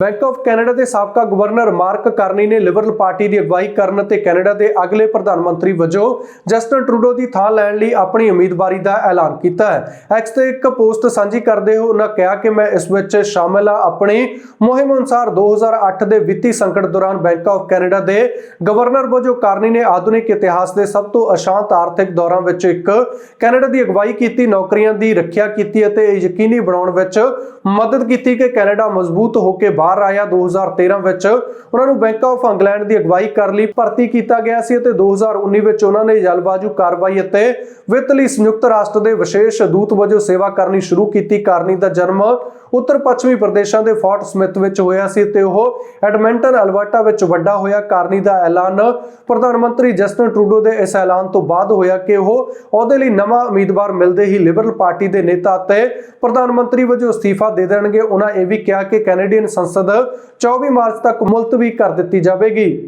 Bank of Canada ਦੇ ਸਾਬਕਾ governor mark ਕਰਨੀ ਨੇ ਲਿਬਰਲ ਪਾਰਟੀ ਦੀ ਅਗਵਾਈ ਕਰਨ ਅਤੇ ਕੈਨੇਡਾ ਦੇ ਅਗਲੇ ਪ੍ਰਧਾਨ ਮੰਤਰੀ ਵਜੋਂ ਜਸਟਨ ਟਰੂਡੋ ਦੀ ਥਾਂ ਲੈਣ ਲਈ ਆਪਣੀ ਉਮੀਦਵਾਰੀ ਦਾ ਐਲਾਨ ਕੀਤਾ ਹੈ। ਐਕਸ ਤੇ ਇੱਕ ਪੋਸਟ ਸਾਂਝੀ ਕਰਦੇ ਹੋਏ ਉਹਨਾਂ ਕਿਹਾ ਕਿ ਮੈਂ ਇਸ ਵਿੱਚ ਸ਼ਾਮਲ ਹਾਂ। ਆਪਣੀ ਮੁਹਿੰਮ ਅਨੁਸਾਰ 2008 ਦੇ ਵਿੱਤੀ ਸੰਕਟ ਦੌਰਾਨ ਬੈਂਕ ਆਫ ਕੈਨੇਡਾ ਦੇ ਗਵਰਨਰ ਵਜੋਂ ਕਰਨੀ ਨੇ ਆਧੁਨਿਕ ਇਤਿਹਾਸ ਦੇ ਸਭ ਤੋਂ ਅਸ਼ਾਂਤ ਆਰਥਿਕ ਦੌਰਾਂ ਵਿੱਚ ਇੱਕ ਕੈਨੇਡਾ ਦੀ ਅਗਵਾਈ ਕੀਤੀ, ਨੌਕਰੀਆਂ ਦੀ ਰੱਖਿਆ ਕੀਤੀ ਅਤੇ ਯਕੀਨੀ ਬਣਾਉਣ ਵਿੱਚ ਮਦਦ ਕੀਤੀ ਕਿ ਕੈਨੇਡਾ ਮਜ਼ਬੂਤ ਹੋ ਕੇ ਬਾਹਰ ਆਇਆ 2013 ਵਿੱਚ। ਉਹਨਾਂ ਨੂੰ ਬੈਂਕ ਆਫ ਇੰਗਲੈਂਡ ਦੀ ਅਗਵਾਈ ਕਰਨ ਲਈ, ਭਰਤੀ ਕੀਤਾ ਗਿਆ ਸੀ ਅਤੇ 2019 ਵਿੱਚ ਉਹਨਾਂ ਨੇ ਜਲਬਾਜ਼ੂ ਕਾਰਵਾਈ ਅਤੇ ਵਿੱਤ ਲਈ ਸੰਯੁਕਤ ਰਾਸ਼ਟਰ ਦੇ ਵਿਸ਼ੇਸ਼ ਦੂਤ ਵਜੋਂ ਸੇਵਾ ਕਰਨੀ ਸ਼ੁਰੂ ਕੀਤੀ। ਕਾਰਨੀ ਦਾ ਜਨਮ ਉੱਤਰ ਪੱਛਮੀ ਪ੍ਰਦੇਸ਼ਾਂ ਦੇ ਫੋਰਟ ਸਮਿਥ ਵਿੱਚ ਹੋਇਆ ਸੀ ਤੇ ਉਹ ਐਡਮਿੰਟਨ ਅਲਬਰਟਾ ਵਿੱਚ ਵੱਡਾ ਹੋਇਆ। ਕਾਰਨੀ ਦਾ ਐਲਾਨ ਪ੍ਰਧਾਨ ਮੰਤਰੀ ਜਸਟਨ ਟਰੂਡੋ ਦੇ ਇਸ ਐਲਾਨ ਤੋਂ ਬਾਅਦ ਹੋਇਆ ਕਿ ਉਹ ਉਹਦੇ ਲਈ ਨਵਾਂ ਉਮੀਦਵਾਰ ਮਿਲਦੇ ਹੀ ਲਿਬਰਲ ਪਾਰਟੀ ਦੇ ਨੇਤਾ ਅਤੇ ਪ੍ਰਧਾਨ ਮੰਤਰੀ ਵਜੋਂ ਅਸਤੀਫਾ ਦੇ ਦੇਣਗੇ। ਉਹਨਾਂ ਇਹ ਵੀ ਕਿਹਾ ਕਿ ਕੈਨੇਡੀਅਨ ਸੰਸਦ 24 ਮਾਰਚ ਤੱਕ ਮੁਲਤਵੀ ਕਰ ਦਿੱਤੀ ਜਾਵੇਗੀ।